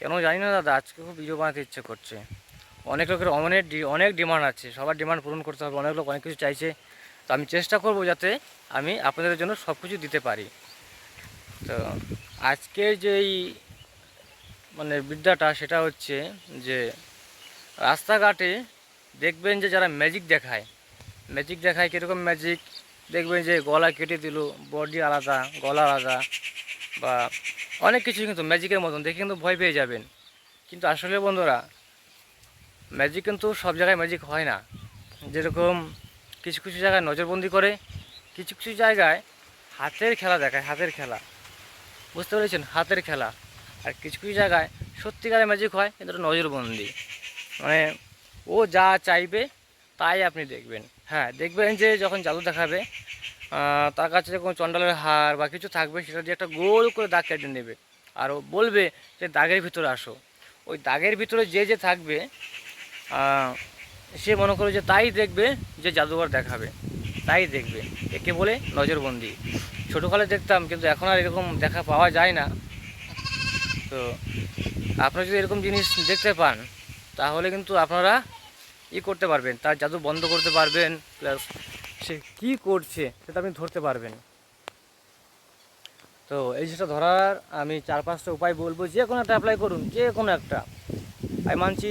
কেন জানি না দাদা? আজকে খুব ভিডিও বানাতে ইচ্ছে করছে। অনেক লোকের অনেক অনেক ডিমান্ড আছে। সবার ডিমান্ড পূরণ করতে হবে, অনেক লোক অনেক কিছু চাইছে। তো আমি চেষ্টা করব যাতে আমি আপনাদের জন্য সব কিছু দিতে পারি। তো আজকে যেই মানে বিদ্যাটা, সেটা হচ্ছে যে রাস্তাঘাটে দেখবেন যে যারা ম্যাজিক দেখায় ম্যাজিক দেখায় কীরকম ম্যাজিক দেখবেন যে গলা কেটে দিল বডি আলাদা, গলা আলাদা, বা অনেক কিছু কিন্তু ম্যাজিকের মতন, দেখে কিন্তু ভয় পেয়ে যাবেন। কিন্তু আসলে বন্ধুরা ম্যাজিক কিন্তু সব জায়গায় ম্যাজিক হয় না। যেরকম কিছু কিছু জায়গায় নজরবন্দি করে, কিছু কিছু জায়গায় হাতের খেলা দেখায়, হাতের খেলা। বুঝতে পেরেছেন? হাতের খেলা। আর কিছু কিছু জায়গায় সত্যিকারের ম্যাজিক হয়, কিন্তু নজরবন্দি। মানে ও যা চাইবে, তাই আপনি দেখবেন। হ্যাঁ দেখবেন যে যখন জাদু দেখাবে তার কাছে কোনো চন্ডালের হার বা কিছু থাকবে, সেটা দিয়ে একটা গোল করে দাগ কেটে নেবে। আর বলবে যে, দাগের ভিতরে আসো। ওই দাগের ভিতরে যে যে থাকবে সে মনে করে যে, তাই দেখবে যে জাদুঘর দেখাবে। তাই দেখবে। একে বলে নজরবন্দি। ছোটোকালে দেখতাম, কিন্তু এখন আর এরকম দেখা পাওয়া যায় না। তো আপনারা যদি এরকম জিনিস দেখতে পান, তাহলে কিন্তু আপনারা ই করতে পারবেন, তার জাদু বন্ধ করতে পারবেন, প্লাস সে কী করছে সেটা আপনি ধরতে পারবেন। তো এই জিনিসটা ধরার আমি চার পাঁচটা উপায় বলব, যে কোনো একটা অ্যাপ্লাই করুন, যে কোনো একটা। আমি মানছি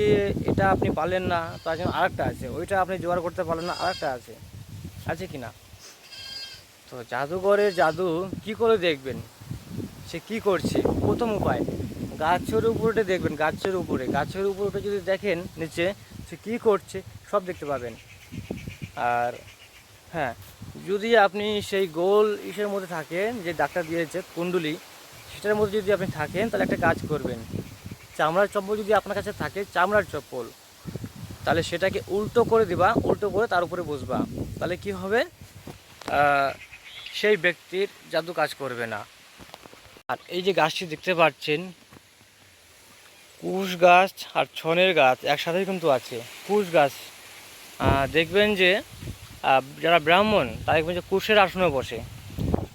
এটা আপনি পারলেন না, তার জন্য আরেকটা আছে, ওইটা আপনি জোগাড় করতে পারলেন না, আরেকটা আছে। আছে কি না? তো জাদুঘরের জাদু কি করে দেখবেন? সে কি করছে? প্রথম উপায়, গাছের উপরে দেখবেন, গাছের উপরে। গাছের উপরে যদি দেখেন নিচে, সে কী করছে? সব দেখতে পাবেন। আর হ্যাঁ যদি আপনি সেই গোল ইসের মধ্যে থাকেন, যে ডাক্তার দিয়েছে কুণ্ডুলি, সেটার মধ্যে যদি আপনি থাকেন, তাহলে একটা কাজ করবেন। চামড়ার চপ্পল যদি আপনার কাছে থাকে, চামড়ার চপ্পল, তাহলে সেটাকে উল্টো করে দিবা, উল্টো করে তার উপরে বসবা। তাহলে কি হবে? সেই ব্যক্তির জাদু কাজ করবে না। আর এই যে গাছটি দেখতে পাচ্ছেন, কুশ গাছ আর ছনের গাছ একসাথেই কিন্তু আছে। কুশ গাছ দেখবেন যে যারা ব্রাহ্মণ তারা দেখবেন যে কুশের আসনে বসে।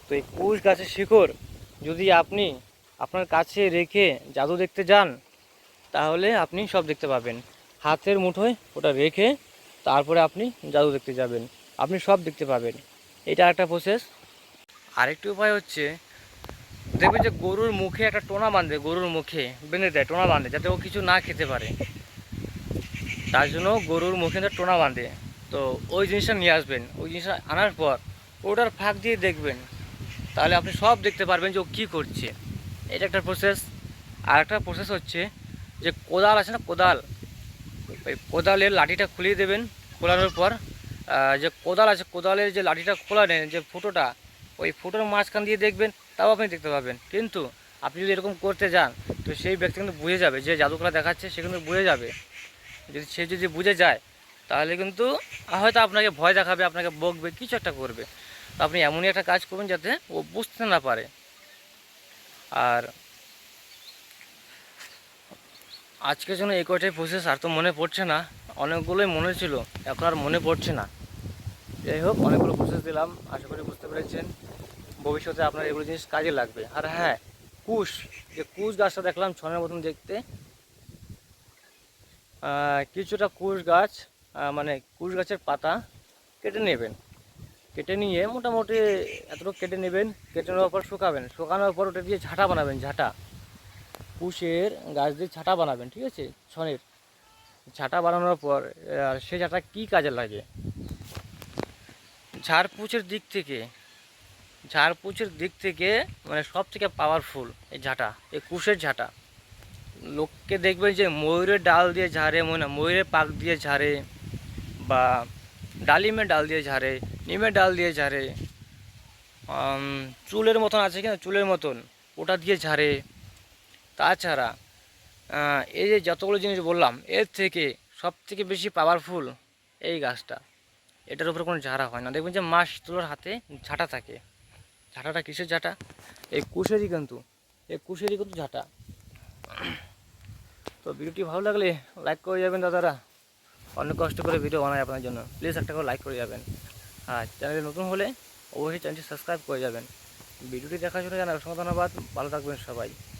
তো এই কুশ গাছের শিকড় যদি আপনি আপনার কাছে রেখে জাদু দেখতে যান, তাহলে আপনি সব দেখতে পাবেন। হাতের মুঠোয় ওটা রেখে তারপরে আপনি জাদু দেখতে যাবেন। আপনি সব দেখতে পাবেন। এটা একটা প্রসেস আরেকটি উপায় হচ্ছে, দেখবেন যে গরুর মুখে একটা টোনা বাঁধে, গরুর মুখে, বেঁধে দেয়, টোনা বাঁধে, যাতে ও কিছু না খেতে পারে। তার জন্য গরুর মুখে টোনা বাঁধে। তো ওই জিনিসটা নিয়ে আসবেন, ওই জিনিসটা আনার পর ওটার ফাঁক দিয়ে দেখবেন। তাহলে আপনি সব দেখতে পারবেন যে ও কী করছে। এটা একটা প্রসেস আর একটা প্রসেস হচ্ছে যে কোদাল আছে না, কোদাল? ওই কোদালের লাঠিটা খুলিয়ে দেবেন, খোলানোর পর যে কোদাল আছে, কোদালের যে লাঠিটা খোলানেন যে ফুটোটা, ওই ফুটোর মাঝখান দিয়ে দেখবেন, তাও আপনি দেখতে পাবেন। কিন্তু আপনি যদি এরকম করতে যান, তো সেই ব্যক্তি কিন্তু বুঝে যাবে, যে জাদুকলা দেখাচ্ছে, সে কিন্তু বুঝে যাবে। যদি সে যদি বুঝে যায় তাহলে কিন্তু হয়তো আপনাকে ভয় দেখাবে, আপনাকে বকবে, কিছু একটা করবে। তো আপনি এমনই একটা কাজ করবেন যাতে ও বুঝতে না পারে। আর আজকের জন্য এই কয়টাই প্রসেস আর তো মনে পড়ছে না। অনেকগুলোই মনে ছিল, এখন আর মনে পড়ছে না। যাই হোক, অনেকগুলো প্রসেস দিলাম, আশা করি বুঝতে পেরেছেন। ভবিষ্যতে আপনার এগুলো জিনিস কাজে লাগবে। আর হ্যাঁ কুশ, যে কুশ গাছটা দেখলাম ছনের মতন দেখতে। কিছুটা কুশ গাছ মানে কুশ গাছের পাতা কেটে নেবেন। কেটে নিয়ে মোটামুটি এতটুকু কেটে নেবেন। কেটে নেওয়ার পর শুকাবেন। শুকানোর পর ওটা দিয়ে ঝাঁটা বানাবেন, ঝাঁটা। কুশের গাছ দিয়ে ঝাঁটা বানাবেন, ঠিক আছে? ছনের। ঝাঁটা বানানোর পর, আর সে ঝাঁটা কী কাজে লাগে? ঝাড়পুচের দিক থেকে ঝাড়পুচের দিক থেকে মানে সব থেকে পাওয়ারফুল এই ঝাঁটা, এই কুশের ঝাঁটা। লোককে দেখবেন যে ময়ূরের ডাল দিয়ে ঝাড়ে মানে ময়ূরের পাক দিয়ে ঝাড়ে। বা ডালিমের ডাল দিয়ে ঝাড়ে নিমের ডাল দিয়ে ঝাড়ে চুলের মতন আছে কিনা? চুলের মতন। ওটা দিয়ে ঝাড়ে। তাছাড়া এই যে যতগুলো জিনিস বললাম, এর থেকে সব থেকে বেশি পাওয়ারফুল এই গাছটা। এটার উপরে কোনো ঝাড়া হয় না। দেখবেন যে মাস তোলার হাতে ঝাঁটা থাকে। ঝাঁটাটা কিসের ঝাঁটা? এই কুশেরই কিন্তু। এই কুশেরই কিন্তু ঝাঁটা। তো ভিডিওটি ভালো লাগলে লাইক করে যাবেন দাদারা। অনেক কষ্ট করে ভিডিও বানাই আপনার জন্য। প্লিজ একটা করে লাইক করে যাবেন। আর চ্যানেলে নতুন হলে অবশ্যই চ্যানেলটি সাবস্ক্রাইব করে যাবেন। ভিডিওটি দেখার জন্য জানাই অসংখ্য ধন্যবাদ। ভালো থাকবেন সবাই।